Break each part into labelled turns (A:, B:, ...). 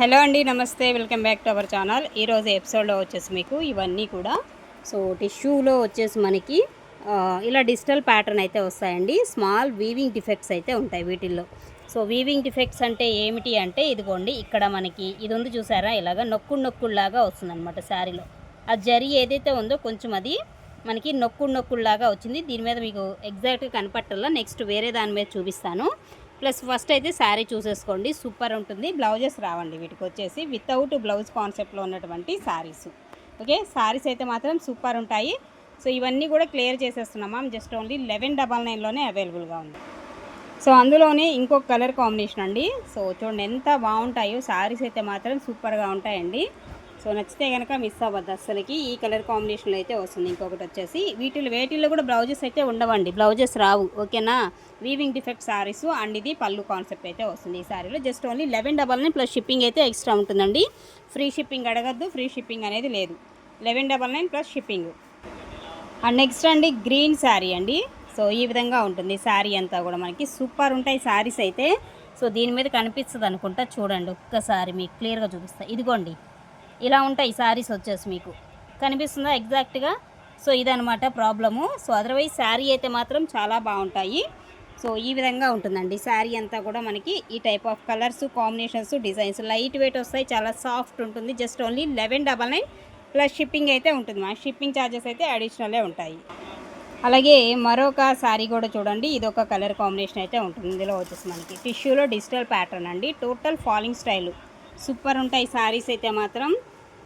A: Hello అండి నమస్తే. Welcome back to our channel. ఈరోజు ఎపిసోడ్లో వచ్చేసి మీకు ఇవన్నీ కూడా. సో టిష్యూలో వచ్చేసి మనకి ఇలా డిజిటల్ ప్యాటర్న్ అయితే వస్తాయండి. స్మాల్ వీవింగ్ డిఫెక్ట్స్ అయితే ఉంటాయి వీటిల్లో. సో వీవింగ్ డిఫెక్ట్స్ అంటే ఏమిటి అంటే ఇదిగోండి ఇక్కడ మనకి ఇది ఉంది చూసారా? ఇలాగ నొక్కుడు నొక్కుడులాగా వస్తుంది అనమాట శారీలో. ఆ జరి ఏదైతే ఉందో కొంచెం అది మనకి నొక్కుడు నొక్కుడులాగా వచ్చింది. దీని మీద మీకు ఎగ్జాక్ట్గా కనపట్టాల నెక్స్ట్ వేరే దాని మీద చూపిస్తాను. ప్లస్ ఫస్ట్ అయితే శారీ చూసేసుకోండి. సూపర్ ఉంటుంది. బ్లౌజెస్ రావండి. వీటికి వచ్చేసి వితౌట్ బ్లౌజ్ కాన్సెప్ట్లో ఉన్నటువంటి శారీస్. ఓకే? శారీస్ అయితే మాత్రం సూపర్ ఉంటాయి. సో ఇవన్నీ కూడా క్లియర్ చేసేస్తున్నామా జస్ట్ ఓన్లీ లెవెన్ డబల్ నైన్లోనే అవైలబుల్గా ఉంది. సో అందులోనే ఇంకొక కలర్ కాంబినేషన్ అండి. సో చూడండి ఎంత బాగుంటాయో. శారీస్ అయితే మాత్రం సూపర్గా ఉంటాయండి. సో నచ్చితే కనుక మిస్ అవ్వద్దు. అసలుకి ఈ కలర్ కాంబినేషన్లో అయితే వస్తుంది. ఇంకొకటి వచ్చేసి వీటిలో వేటిల్లో కూడా బ్లౌజెస్ అయితే ఉండవండి. బ్లౌజెస్ రావు. ఓకేనా? వీవింగ్ డిఫెక్ట్ శారీస్ అండ్ ఇది పళ్ళు కాన్సెప్ట్ అయితే వస్తుంది ఈ శారీలో just only eleven double nine plus shipping అయితే ఎక్స్ట్రా ఉంటుందండి. ఫ్రీ షిప్పింగ్ అడగద్దు. ఫ్రీ షిప్పింగ్ అనేది లేదు. Eleven double nine plus shipping and next అండి గ్రీన్ శారీ అండి. సో ఈ విధంగా ఉంటుంది శారీ అంతా కూడా మనకి. సూపర్ ఉంటాయి శారీస్ అయితే. సో దీని మీద కనిపిస్తుంది అనుకుంటా. చూడండి ఒక్కసారి మీకు క్లియర్గా చూపిస్తా. ఇదిగోండి. ఇలా ఉంటాయి శారీస్ వచ్చేసి మీకు. కనిపిస్తుందా ఎగ్జాక్ట్గా సో ఇదనమాట ప్రాబ్లము. సో అదర్వైజ్ శారీ అయితే మాత్రం చాలా బాగుంటాయి. సో ఈ విధంగా ఉంటుందండి. శారీ అంతా కూడా మనకి ఈ type of colours combinations designs light weight వస్తాయి. చాలా సాఫ్ట్ ఉంటుంది. Just only eleven double nine plus shipping అయితే ఉంటుంది. మా షిప్పింగ్ ఛార్జెస్ అయితే అడిషనలే ఉంటాయి. అలాగే మరొక శారీ కూడా చూడండి. ఇది ఒక కలర్ కాంబినేషన్ అయితే ఉంటుంది. ఇందులో వచ్చేసి మనకి టిష్యూలో డిజిటల్ ప్యాటర్న్ అండి. టోటల్ ఫాలింగ్ స్టైల్ సూపర్ ఉంటాయి శారీస్ అయితే మాత్రం.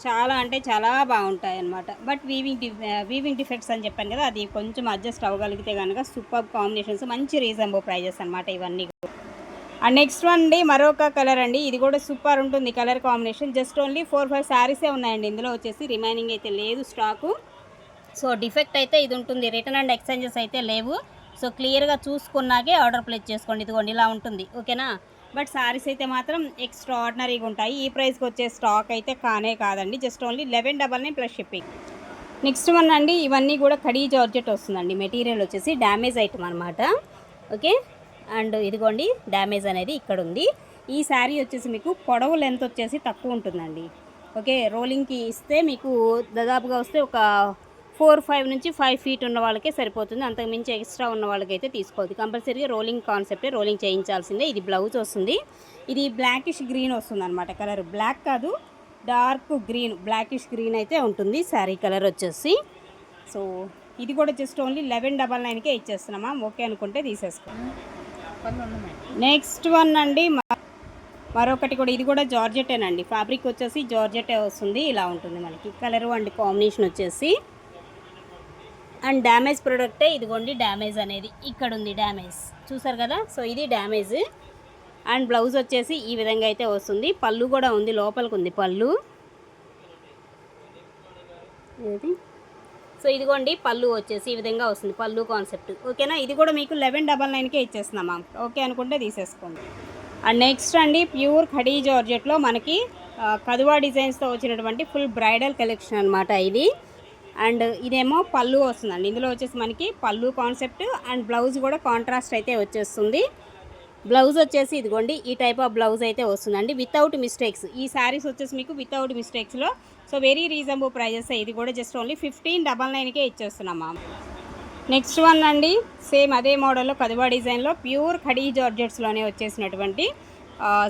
A: చాలా అంటే చాలా బాగుంటాయి అన్నమాట. బట్ వీవింగ్ డి వీవింగ్ డిఫెక్ట్స్ అని చెప్పాను కదా అది కొంచెం అడ్జస్ట్ అవ్వగలిగితే కనుక సూపర్ కాంబినేషన్స్ మంచి రీజనబుల్ ప్రైజెస్ అనమాట ఇవన్నీ. అండ్ నెక్స్ట్ వన్ అండి మరొక కలర్ అండి. ఇది కూడా సూపర్ ఉంటుంది colour combination just only four five శారీసే ఉన్నాయండి. ఇందులో వచ్చేసి రిమైనింగ్ అయితే లేదు స్టాకు సో డిఫెక్ట్ అయితే ఇది ఉంటుంది. రిటర్న్ అండ్ ఎక్స్చేంజెస్ అయితే లేవు. సో క్లియర్గా చూసుకున్నాకే ఆర్డర్ ప్లేస్ చేసుకోండి. ఇదిగోండి ఇలా ఉంటుంది. ఓకేనా బట్ శారీస్ అయితే మాత్రం ఎక్స్ట్రా ఆర్డినరీగా ఉంటాయి. ఈ ప్రైస్కి వచ్చే స్టాక్ అయితే కానే కాదండి. Just only eleven double nine plus shipping. Next one అండి ఇవన్నీ కూడా కడీ జార్జెట్ వస్తుందండి. మెటీరియల్ వచ్చేసి డ్యామేజ్ ఐటమ్ అనమాట ఓకే? అండ్ ఇదిగోండి డ్యామేజ్ అనేది ఇక్కడ ఉంది. ఈ శారీ వచ్చేసి మీకు పొడవు లెంత్ వచ్చేసి తక్కువ ఉంటుందండి. ఓకే? రోలింగ్కి ఇస్తే మీకు దాదాపుగా వస్తే ఒక ఫోర్ ఫైవ్ నుంచి ఫైవ్ ఫీట్ ఉన్న వాళ్ళకే సరిపోతుంది. అంతకు మించి ఎక్స్ట్రా ఉన్న వాళ్ళకైతే తీసుకోవద్దు. కంపల్సరీగా రోలింగ్ కాన్సెప్టే రోలింగ్ చేయించాల్సిందే. ఇది బ్లౌజ్ వస్తుంది. ఇది బ్లాకిష్ గ్రీన్ వస్తుంది అనమాట కలర్. బ్లాక్ కాదు డార్క్ గ్రీన్ బ్లాకిష్ గ్రీన్ అయితే ఉంటుంది. శారీ కలర్ వచ్చేసి. సో ఇది కూడా జస్ట్ ఓన్లీ లెవెన్ డబల్ నైన్కే ఇచ్చేస్తున్నామా ఓకే అనుకుంటే తీసేసుకోండి నెక్స్ట్ వన్ అండి మ- మరొకటి కూడా. ఇది కూడా జార్జెటేనండి ఫ్యాబ్రిక్ వచ్చేసి జార్జెటే వస్తుంది. ఇలా ఉంటుంది మనకి. కలరు అండ్ కాంబినేషన్ వచ్చేసి. అండ్ డ్యామేజ్ ప్రోడక్టే ఇదిగోండి డ్యామేజ్ అనేది. ఇక్కడ ఉంది డ్యామేజ్. చూసారు కదా? సో ఇది డ్యామేజ్. అండ్ బ్లౌజ్ వచ్చేసి ఈ విధంగా అయితే వస్తుంది. పళ్ళు కూడా ఉంది లోపలికి ఉంది పళ్ళు. ఏది? సో ఇదిగోండి పళ్ళు వచ్చేసి ఈ విధంగా వస్తుంది. పళ్ళు కాన్సెప్ట్. ఓకేనా? ఇది కూడా మీకు లెవెన్ డబల్ నైన్కే ఇచ్చేస్తున్నామా ఓకే అనుకుంటే తీసేసుకోండి. అండ్ నెక్స్ట్ అండి ప్యూర్ ఖడీ జార్జెట్లో మనకి కదువా డిజైన్స్తో వచ్చినటువంటి ఫుల్ బ్రైడల్ కలెక్షన్ అనమాట ఇది. అండ్ ఇదేమో పళ్ళు వస్తుందండి. ఇందులో వచ్చేసి మనకి పళ్ళు కాన్సెప్ట్ అండ్ బ్లౌజ్ కూడా కాంట్రాస్ట్ అయితే వచ్చేస్తుంది. బ్లౌజ్ వచ్చేసి ఇదిగోండి ఈ టైప్ ఆఫ్ బ్లౌజ్ అయితే వస్తుందండి. వితౌట్ మిస్టేక్స్ ఈ శారీస్ వచ్చేసి మీకు వితౌట్ మిస్టేక్స్లో సో వెరీ రీజనబుల్ ప్రైజెస్ ఇది కూడా జస్ట్ ఓన్లీ ఫిఫ్టీన్ డబల్ నైన్కే ఇచ్చేస్తున్నామా నెక్స్ట్ వన్ అండి సేమ్ అదే మోడల్లో కదువా డిజైన్లో ప్యూర్ ఖడీ జార్జెట్స్లోనే వచ్చేసినటువంటి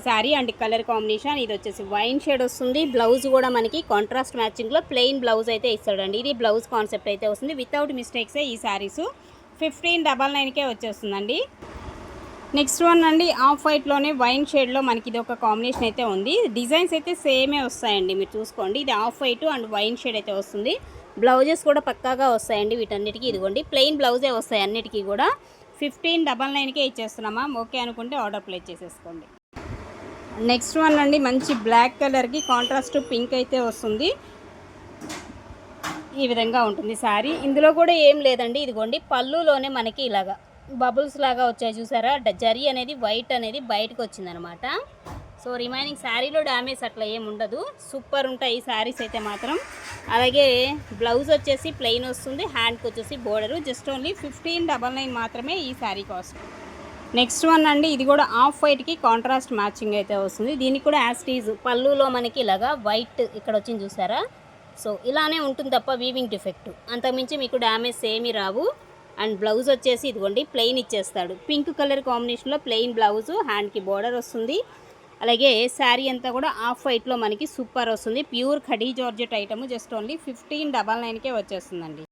A: శారీ అండ్ కలర్ కాంబినేషన్. ఇది వచ్చేసి వైన్ షేడ్ వస్తుంది. బ్లౌజ్ కూడా మనకి కాంట్రాస్ట్ మ్యాచింగ్లో ప్లెయిన్ బ్లౌజ్ అయితే ఇస్తాడండి. ఇది బ్లౌజ్ కాన్సెప్ట్ అయితే వస్తుంది. వితౌట్ మిస్టేక్సే ఈ శారీస్. ఫిఫ్టీన్ డబల్ నైన్కే వచ్చేస్తుందండి. నెక్స్ట్ వన్ అండి ఆఫ్ వైట్లోనే వైన్ షేడ్లో మనకి ఇది ఒక కాంబినేషన్ అయితే ఉంది. డిజైన్స్ అయితే సేమే వస్తాయండి. మీరు చూసుకోండి. ఇది off white and wine shade అయితే వస్తుంది. బ్లౌజెస్ కూడా పక్కాగా వస్తాయండి వీటన్నిటికీ. ఇదిగోండి ప్లెయిన్ బ్లౌజే వస్తాయి అన్నిటికీ కూడా. ఫిఫ్టీన్ డబల్ నైన్కే ఇచ్చేస్తున్నామా? ఓకే అనుకుంటే ఆర్డర్ ప్లేస్ చేసేసుకోండి. నెక్స్ట్ వన్ అండి మంచి బ్లాక్ కలర్కి కాంట్రాస్ట్ పింక్ అయితే వస్తుంది. ఈ విధంగా ఉంటుంది శారీ. ఇందులో కూడా ఏం లేదండి ఇదిగోండి పళ్ళులోనే మనకి ఇలాగా బబుల్స్ లాగా వచ్చాయి చూసారా? జరీ అనేది వైట్ అనేది బయటకు వచ్చిందనమాట. సో రిమైనింగ్ శారీలో డ్యామేజ్ అట్లా ఏముండదు ఉండదు. సూపర్ ఉంటాయి ఈ శారీస్ అయితే మాత్రం. అలాగే బ్లౌజ్ వచ్చేసి ప్లెయిన్ వస్తుంది హ్యాండ్కి వచ్చేసి border. Just only fifteen double nine మాత్రమే ఈ శారీ కాస్ట్. నెక్స్ట్ వన్ అండి ఇది కూడా ఆఫ్ వైట్కి కాంట్రాస్ట్ మ్యాచింగ్ అయితే వస్తుంది. దీనికి కూడా యాస్టీజ్ పళ్ళులో మనకి ఇలాగా వైట్ ఇక్కడ వచ్చింది చూసారా? సో ఇలానే ఉంటుంది తప్ప వీవింగ్ డిఫెక్ట్ అంతకుమించి మీకు డ్యామేజ్ ఏమీ రావు. అండ్ బ్లౌజ్ వచ్చేసి ఇదిగోండి ప్లెయిన్ ఇచ్చేస్తాడు. పింక్ కలర్ కాంబినేషన్లో ప్లెయిన్ బ్లౌజ్ హ్యాండ్కి బోర్డర్ వస్తుంది. అలాగే శారీ అంతా కూడా ఆఫ్ వైట్లో మనకి సూపర్ వస్తుంది. Pure khadi georgette item just only fifteen double నైన్కే వచ్చేస్తుందండి.